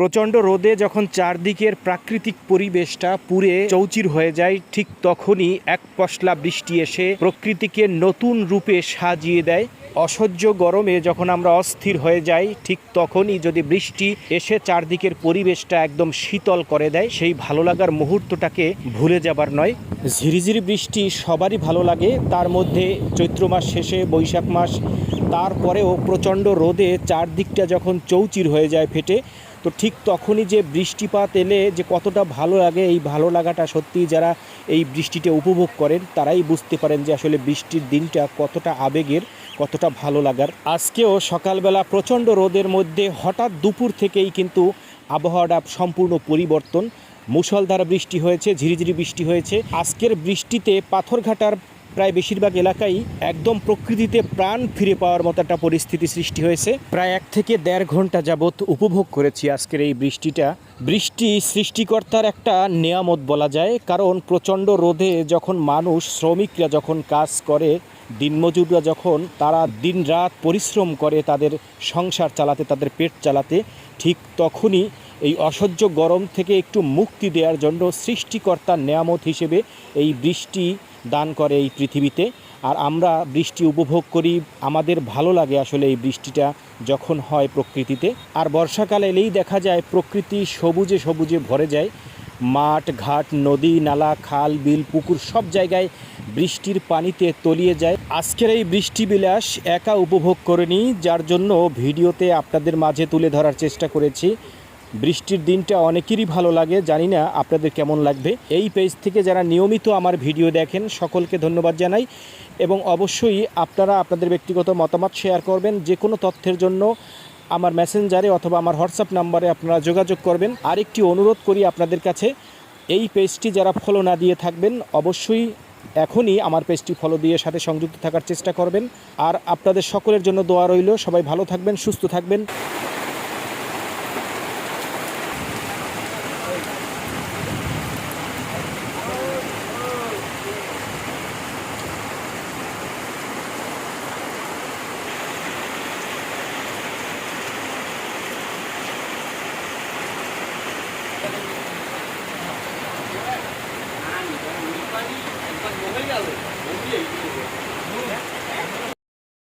প্রচণ্ড রোদে যখন চারদিকের প্রাকৃতিক পরিবেশটা পুরে চৌচির হয়ে যায়, ঠিক তখনই এক পশলা বৃষ্টি এসে প্রকৃতিকে নতুন রূপে সাজিয়ে দেয়। অসহ্য গরমে যখন আমরা অস্থির হয়ে যাই, ঠিক তখনই যদি বৃষ্টি এসে চারদিকের পরিবেশটা একদম শীতল করে দেয়, সেই ভালো লাগার মুহূর্তটাকে ভুলে যাবার নয়। ঝিরিঝিরি বৃষ্টি সবারই ভালো লাগে, তার মধ্যে চৈত্র মাস শেষে, বৈশাখ মাস, তারপরেও প্রচণ্ড রোদে চারদিকটা যখন চৌচির হয়ে যায় ফেটে তো ঠিক তখনই যে বৃষ্টিপাত এলে যে কতটা ভালো লাগে, এই ভালো লাগাটা সত্যি যারা এই বৃষ্টিটা উপভোগ করেন, তারাই বুঝতে পারেন যে আসলে বৃষ্টির দিনটা কতটা আবেগের, কতটা ভালো লাগার। আজকেও সকালবেলা প্রচণ্ড রোদের মধ্যে হঠাৎ দুপুর থেকেই কিন্তু আবহাওয়াটা সম্পূর্ণ পরিবর্তন। মুষলধার বৃষ্টি হয়েছে, ঝিরিঝিরি বৃষ্টি হয়েছে। আজকের বৃষ্টিতে পাথরঘাটার প্রায় বেশিরভাগ এলাকায় একদম প্রকৃতিতে প্রাণ ফিরে পাওয়ার মতো একটা পরিস্থিতি সৃষ্টি হয়েছে। প্রায় এক থেকে দেড় ঘণ্টা যাবৎ উপভোগ করেছি আজকের এই বৃষ্টিটা। বৃষ্টি সৃষ্টিকর্তার একটা নিয়ামত বলা যায়, কারণ প্রচণ্ড রোদে যখন মানুষ, শ্রমিকরা যখন কাজ করে, দিনমজুররা যখন তারা দিনরাত পরিশ্রম করে তাদের সংসার চালাতে, তাদের পেট চালাতে, ঠিক তখনই এই অসহ্য গরম থেকে একটু মুক্তি দেওয়ার জন্য সৃষ্টিকর্তার নেয়ামত হিসেবে এই বৃষ্টি দান করে এই পৃথিবীতে। আর আমরা বৃষ্টি উপভোগ করি, আমাদের ভালো লাগে আসলে এই বৃষ্টিটা যখন হয় প্রকৃতিতে। আর বর্ষাকাল এলেই দেখা যায় প্রকৃতি সবুজে সবুজে ভরে যায়। মাঠ, ঘাট, নদী, নালা, খাল, বিল, পুকুর সব জায়গায় বৃষ্টির পানিতে তলিয়ে যায়। আজকের এই বৃষ্টি বিলাস একা উপভোগ করিনি, যার জন্য ভিডিওতে আপনাদের মাঝে তুলে ধরার চেষ্টা করেছি। বৃষ্টির দিনটা অনেকেরই ভালো লাগে, জানি না আপনাদের কেমন লাগবে। এই পেজ থেকে যারা নিয়মিত আমার ভিডিও দেখেন, সকলকে ধন্যবাদ জানাই এবং অবশ্যই আপনারা আপনাদের ব্যক্তিগত মতামত শেয়ার করবেন যে কোনো তথ্যের জন্য আমার মেসেঞ্জারে অথবা আমার হোয়াটসঅ্যাপ নাম্বারে আপনারা যোগাযোগ করবেন। আরেকটি অনুরোধ করি আপনাদের কাছে, এই পেজটি যারা ফলো না দিয়ে থাকবেন, অবশ্যই এখনই আমার পেজটি ফলো দিয়ে সাথে সংযুক্ত থাকার চেষ্টা করবেন। আর আপনাদের সকলের জন্য দোয়া রইল, সবাই ভালো থাকবেন, সুস্থ থাকবেন।